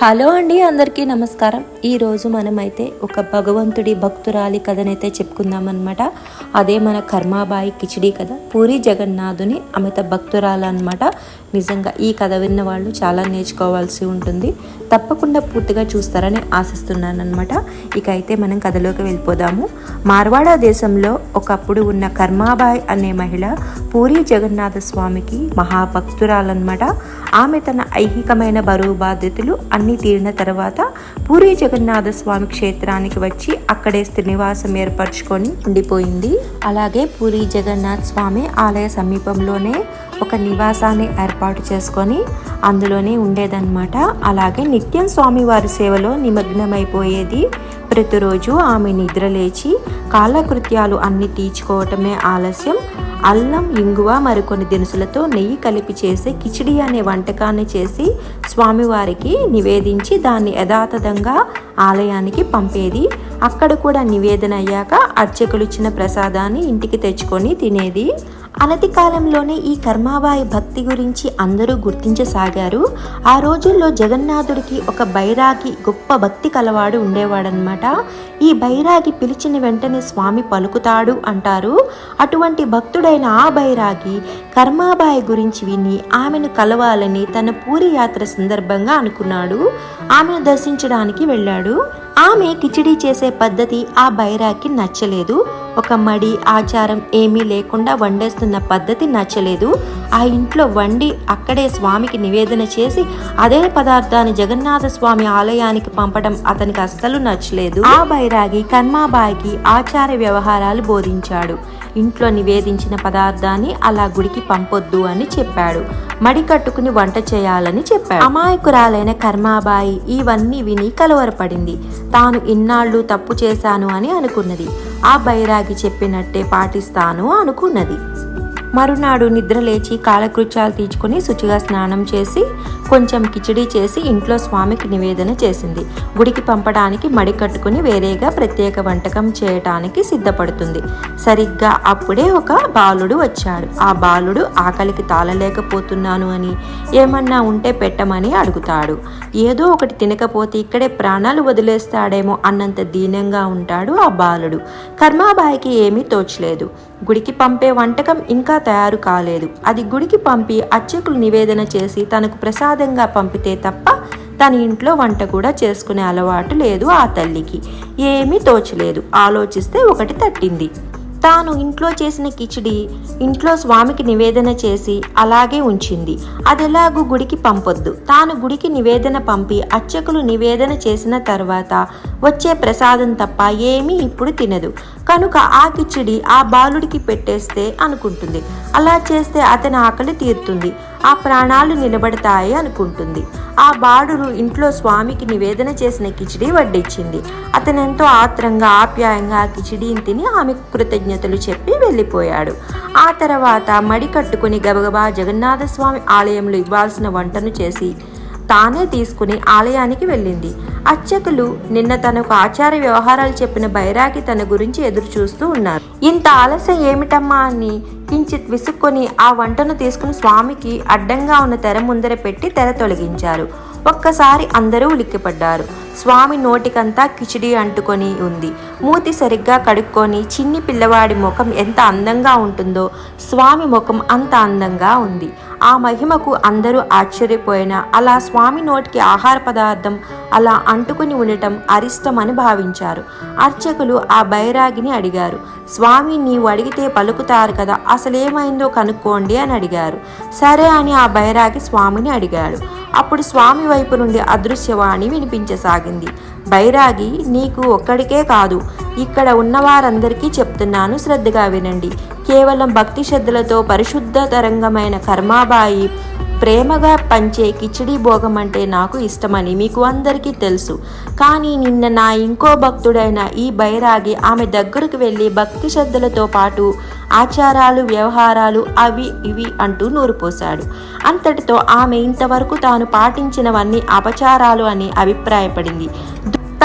Hello అండి అందరికీ నమస్కారం. ఈరోజు మనమైతే ఒక భగవంతుడి భక్తురాలి కథనైతే చెప్పుకుందాం అనమాట అదే మన కర్మాబాయి కిచిడి కథ. పూరి జగన్నాథుని అమిత భక్తురాలు అనమాట నిజంగా ఈ కథ విన్న వాళ్ళు చాలా నేర్చుకోవాల్సి ఉంటుంది. తప్పకుండా పూర్తిగా చూస్తారని ఆశిస్తున్నాను అనమాట ఇక అయితే మనం కథలోకి వెళ్ళిపోదాము. మార్వాడ దేశంలో ఒకప్పుడు ఉన్న కర్మాబాయ్ అనే మహిళ పూరి జగన్నాథ స్వామికి మహాభక్తురాలన్నమాట. ఆమె తన ఐహికమైన బరువు బాధ్యతలు అన్నీ తీరిన తర్వాత పూరి జగన్నాథ స్వామి క్షేత్రానికి వచ్చి అక్కడే శ్రీనివాసం ఏర్పరచుకొని ఉండిపోయింది. అలాగే పూరి జగన్నాథ్ స్వామి ఆలయ సమీపంలోనే ఒక నివాసాన్ని ఏర్పాటు చేసుకొని అందులోనే ఉండేదన్నమాట. అలాగే నిత్యం స్వామివారి సేవలో నిమగ్నమైపోయేది. ప్రతిరోజు ఆమె నిద్రలేచి కాలకృత్యాలు అన్ని తీర్చుకోవటమే ఆలస్యం. అల్లం ఇంగువ మరికొన్ని దినుసులతో నెయ్యి కలిపి చేసే కిచిడి అనే వంటకాన్ని చేసి స్వామివారికి నివేదించి దాన్ని యథాతథంగా ఆలయానికి పంపేది. అక్కడ కూడా నివేదన అయ్యాక అర్చకులు ఇచ్చిన ప్రసాదాన్ని ఇంటికి తెచ్చుకొని తినేది. అనతి కాలంలోనే ఈ కర్మాబాయి భక్తి గురించి అందరూ గుర్తించసాగారు. ఆ రోజుల్లో జగన్నాథుడికి ఒక బైరాగి గొప్ప భక్తి కలవాడు ఉండేవాడనమాట ఈ బైరాగి పిలిచిన వెంటనే స్వామి పలుకుతాడు అంటారు. అటువంటి భక్తుడైన ఆ బైరాగి కర్మాబాయి గురించి విని ఆమెను కలవాలని తన పూరి యాత్ర సందర్భంగా అనుకున్నాడు. ఆమెను దర్శించడానికి వెళ్ళాడు. ఆమె కిచిడి చేసే పద్ధతి ఆ బైరాకి నచ్చలేదు. ఒక మడి ఆచారం ఏమీ లేకుండా వండేస్తున్న పద్ధతి నచ్చలేదు. ఆ ఇంట్లో వండి అక్కడే స్వామికి నివేదన చేసి అదే పదార్థాన్ని జగన్నాథ స్వామి ఆలయానికి పంపడం అతనికి అస్సలు నచ్చలేదు. ఆ బైరాగి కర్మాబాయికి ఆచార వ్యవహారాలు బోధించాడు. ఇంట్లో నివేదించిన పదార్థాన్ని అలా గుడికి పంపొద్దు అని చెప్పాడు. మడి కట్టుకుని వంట చేయాలని చెప్పాడు. అమాయకురాలైన కర్మాబాయి ఇవన్నీ విని కలవరపడింది. తాను ఇన్నాళ్ళు తప్పు చేశాను అని అనుకున్నది. ఆ బైరాగి చెప్పినట్టే పాటిస్తాను అనుకున్నది. మరునాడు నిద్ర లేచి కాలకృత్యాలు తీర్చుకొని శుచిగా స్నానం చేసి కొంచెం కిచిడి చేసి ఇంట్లో స్వామికి నివేదన చేసింది. గుడికి పంపడానికి మడి కట్టుకుని వేరేగా ప్రత్యేక వంటకం చేయటానికి సిద్ధపడుతుంది. సరిగ్గా అప్పుడే ఒక బాలుడు వచ్చాడు. ఆ బాలుడు ఆకలికి తాళలేకపోతున్నాను అని ఏమన్నా ఉంటే పెట్టమని అడుగుతాడు. ఏదో ఒకటి తినకపోతే ఇక్కడే ప్రాణాలు వదిలేస్తాడేమో అన్నంత దీనంగా ఉంటాడు ఆ బాలుడు. కర్మాబాయికి ఏమీ తోచలేదు. గుడికి పంపే వంటకం ఇంకా తయారు కాలేదు. అది గుడికి పంపి అర్చకులు నివేదన చేసి తనకు ప్రసాదంగా పంపితే తప్ప తన ఇంట్లో వంట కూడా చేసుకునే అలవాటు లేదు ఆ తల్లికి. ఏమీ తోచలేదు. ఆలోచిస్తే ఒకటి తట్టింది. తాను ఇంట్లో చేసిన కిచిడి ఇంట్లో స్వామికి నివేదన చేసి అలాగే ఉంచింది. అదెలాగూ గుడికి పంపొద్దు. తాను గుడికి నివేదన పంపి అర్చకులు నివేదన చేసిన తర్వాత వచ్చే ప్రసాదం తప్ప ఏమీ ఇప్పుడు తినదు. కనుక ఆ కిచిడి ఆ బాలుడికి పెట్టేస్తే అనుకుంటుంది. అలా చేస్తే అతని ఆకలి తీరుతుంది. ఆ ప్రాణాలు నిలబడతాయి అనుకుంటుంది. ఆ బాడురు ఇంట్లో స్వామికి నివేదన చేసిన కిచిడి వడ్డించింది అతను ఎంతో ఆత్రంగా ఆప్యాయంగా ఆ కిచిడిని తిని ఆమె కృతజ్ఞతలు చెప్పి వెళ్ళిపోయాడు. ఆ తర్వాత మడి కట్టుకుని గబగబా జగన్నాథస్వామి ఆలయంలో ఇవ్వాల్సిన వంటను చేసి తానే తీసుకుని ఆలయానికి వెళ్ళింది. అర్చకులు నిన్న తనకు ఆచార వ్యవహారాలు చెప్పిన బైరాగి తన గురించి ఎదురు చూస్తూ ఉన్నారు. ఇంత ఆలస్యం ఏమిటమ్మా అని కించిత్ విసుక్కొని ఆ వంటను తీసుకుని స్వామికి అడ్డంగా ఉన్న తెర ముందర పెట్టి తెర తొలగించారు. ఒక్కసారి అందరూ ఉలిక్కిపడ్డారు. స్వామి నోటికంతా కిచిడి అంటుకొని ఉంది. మూతి సరిగ్గా కడుక్కొని చిన్ని పిల్లవాడి ముఖం ఎంత అందంగా ఉంటుందో స్వామి ముఖం అంత అందంగా ఉంది. ఆ మహిమకు అందరూ ఆశ్చర్యపోయిన అలా స్వామి నోటికి ఆహార పదార్థం అలా అంటుకుని ఉండటం అరిష్టమని భావించారు. అర్చకులు ఆ బైరాగిని అడిగారు. స్వామి నీవు అడిగితే పలుకుతారు కదా అసలేమైందో కనుక్కోండి అని అడిగారు. సరే అని ఆ బైరాగి స్వామిని అడిగాడు. అప్పుడు స్వామి వైపు నుండి అదృశ్యవాణి వినిపించసాగింది. బైరాగి నీకు ఒక్కడికే కాదు ఇక్కడ ఉన్నవారందరికీ చెప్తున్నాను శ్రద్ధగా వినండి. కేవలం భక్తి శ్రద్ధలతో పరిశుద్ధ తరంగమైన కర్మాబాయి ప్రేమగా పంచే కిచిడి భోగం అంటే నాకు ఇష్టమని మీకు అందరికీ తెలుసు. కానీ నిన్న నా ఇంకో భక్తుడైన ఈ బైరాగి ఆమె దగ్గరకు వెళ్ళి భక్తి శ్రద్ధలతో పాటు ఆచారాలు వ్యవహారాలు అవి ఇవి అంటూ నూరిపోశాడు. అంతటితో ఆమె ఇంతవరకు తాను పాటించినవన్నీ అపచారాలు అని అభిప్రాయపడింది.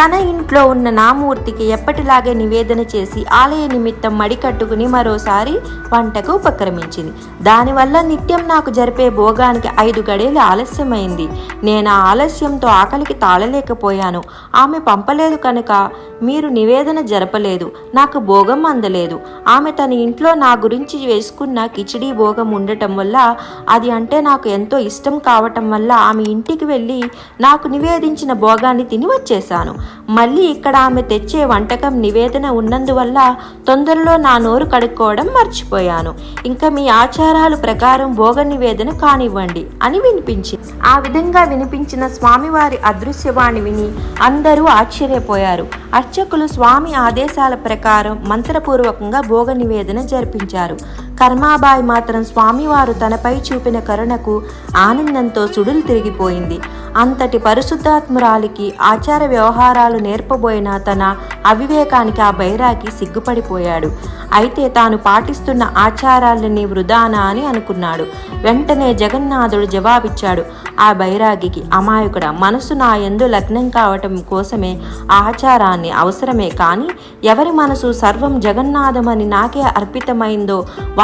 తన ఇంట్లో ఉన్న నామూర్తికి ఎప్పటిలాగే నివేదన చేసి ఆలయ నిమిత్తం మడి కట్టుకుని మరోసారి వంటకు ఉపక్రమించింది. దానివల్ల నిత్యం నాకు జరిపే భోగానికి ఐదు గడేలు ఆలస్యమైంది. నేను ఆ ఆలస్యంతో ఆకలికి తాళలేకపోయాను. ఆమె పంపలేదు కనుక మీరు నివేదన జరపలేదు. నాకు భోగం అందలేదు. ఆమె తన ఇంట్లో నా గురించి వేసుకున్న కిచిడీ భోగం ఉండటం వల్ల అది అంటే నాకు ఎంతో ఇష్టం కావటం వల్ల ఆమె ఇంటికి వెళ్ళి నాకు నివేదించిన భోగాన్ని తిని వచ్చేశాను. మళ్ళీ ఇక్కడ ఆమె తెచ్చే వంటకం నివేదన ఉన్నందువల్ల తొందరలో నా నోరు కడుక్కోవడం మర్చిపోయాను. ఇంకా మీ ఆచారాల ప్రకారం భోగ నివేదన కానివ్వండి అని వినిపించి ఆ విధంగా వినిపించిన స్వామివారి అదృశ్యవాణి విని అందరూ ఆశ్చర్యపోయారు. అర్చకులు స్వామి ఆదేశాల ప్రకారం మంత్రపూర్వకంగా భోగ నివేదన జరిపించారు. కర్మాబాయి మాత్రం స్వామివారు తనపై చూపిన కరుణకు ఆనందంతో సుడులు తిరిగిపోయింది. అంతటి పరిశుద్ధాత్మురాలికి ఆచార వ్యవహారాలు నేర్పబోయిన తన అవివేకానికి ఆ బైరాకి సిగ్గుపడిపోయాడు. అయితే తాను పాటిస్తున్న ఆచారాలని వృధానా అని అనుకున్నాడు. వెంటనే జగన్నాథుడు జవాబిచ్చాడు. ఆ బైరాగికి అమాయకుడ మనసు నా ఎందు లగ్నం కావటం కోసమే ఆ ఆచారాన్ని అవసరమే కానీ ఎవరి మనసు సర్వం జగన్నాథమని నాకే అర్పితమైందో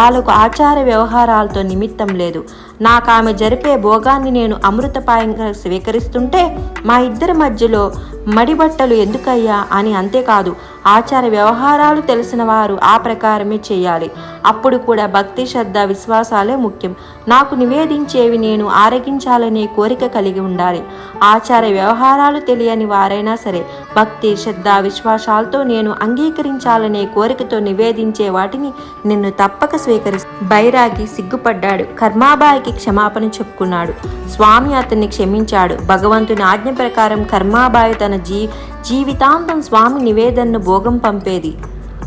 వాళ్ళకు ఆచార వ్యవహారాలతో నిమిత్తం లేదు. నాకు ఆమె జరిపే భోగాన్ని నేను అమృతపాయంగా స్వీకరిస్తుంటే మా ఇద్దరి మధ్యలో మడిబట్టలు ఎందుకయ్యా అని అంతేకాదు ఆచార వ్యవహారాలు తెలిసిన వారు ఆ ప్రకారమే చేయాలి. అప్పుడు కూడా భక్తి శ్రద్ధ విశ్వాసాలే ముఖ్యం. నాకు నివేదించేవి నేను ఆరగించాలనే కోరిక కలిగి ఉండాలి. ఆచార వ్యవహారాలు తెలియని వారైనా సరే భక్తి శ్రద్ధ విశ్వాసాలతో నేను అంగీకరించాలనే కోరికతో నివేదించే వాటిని నిన్ను తప్పక స్వీకరి బైరాగి సిగ్గుపడ్డాడు. కర్మాబాయికి క్షమాపణ చెప్పుకున్నాడు. స్వామి అతన్ని క్షమించాడు. భగవంతుని ఆజ్ఞ ప్రకారం కర్మాబాయి తన జీ జీవితాంతం స్వామి నివేదనను భోగం పంపేది.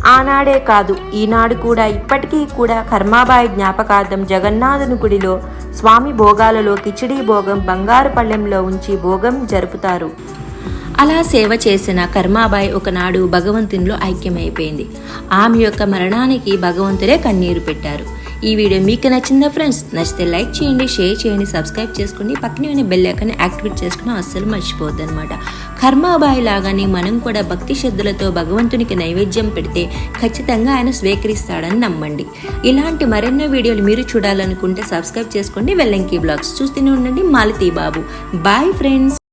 ఆనాడే కాదు ఈనాడు కూడా ఇప్పటికీ కూడా కర్మాబాయి జ్ఞాపకార్థం జగన్నాథుని గుడిలో స్వామి భోగాలలో కిచిడీ భోగం బంగారు పళ్ళెంలో ఉంచి భోగం జరుపుతారు. అలా సేవ చేసిన కర్మాబాయి ఒకనాడు భగవంతునిలో ఐక్యమైపోయింది. ఆమె యొక్క మరణానికి భగవంతుడే కన్నీరు పెట్టారు. ఈ వీడియో మీకు నచ్చిందా ఫ్రెండ్స్ నచ్చితే లైక్ చేయండి షేర్ చేయండి సబ్స్క్రైబ్ చేసుకోండి. పక్కనే ఉన్న బెల్ ఐకాన్ని యాక్టివేట్ చేసుకోవడం అస్సలు మర్చిపోవద్దు అనమాట కర్మాబాయి లాగానే మనం కూడా భక్తి శ్రద్ధలతో భగవంతునికి నైవేద్యం పెడితే ఖచ్చితంగా ఆయన స్వీకరిస్తాడని నమ్మండి. ఇలాంటి మరెన్నో వీడియోలు మీరు చూడాలనుకుంటే సబ్స్క్రైబ్ చేసుకోండి. వెల్లంకి బ్లాగ్స్ చూస్తూనే ఉండండి. మాలతీ బాబు. Bye friends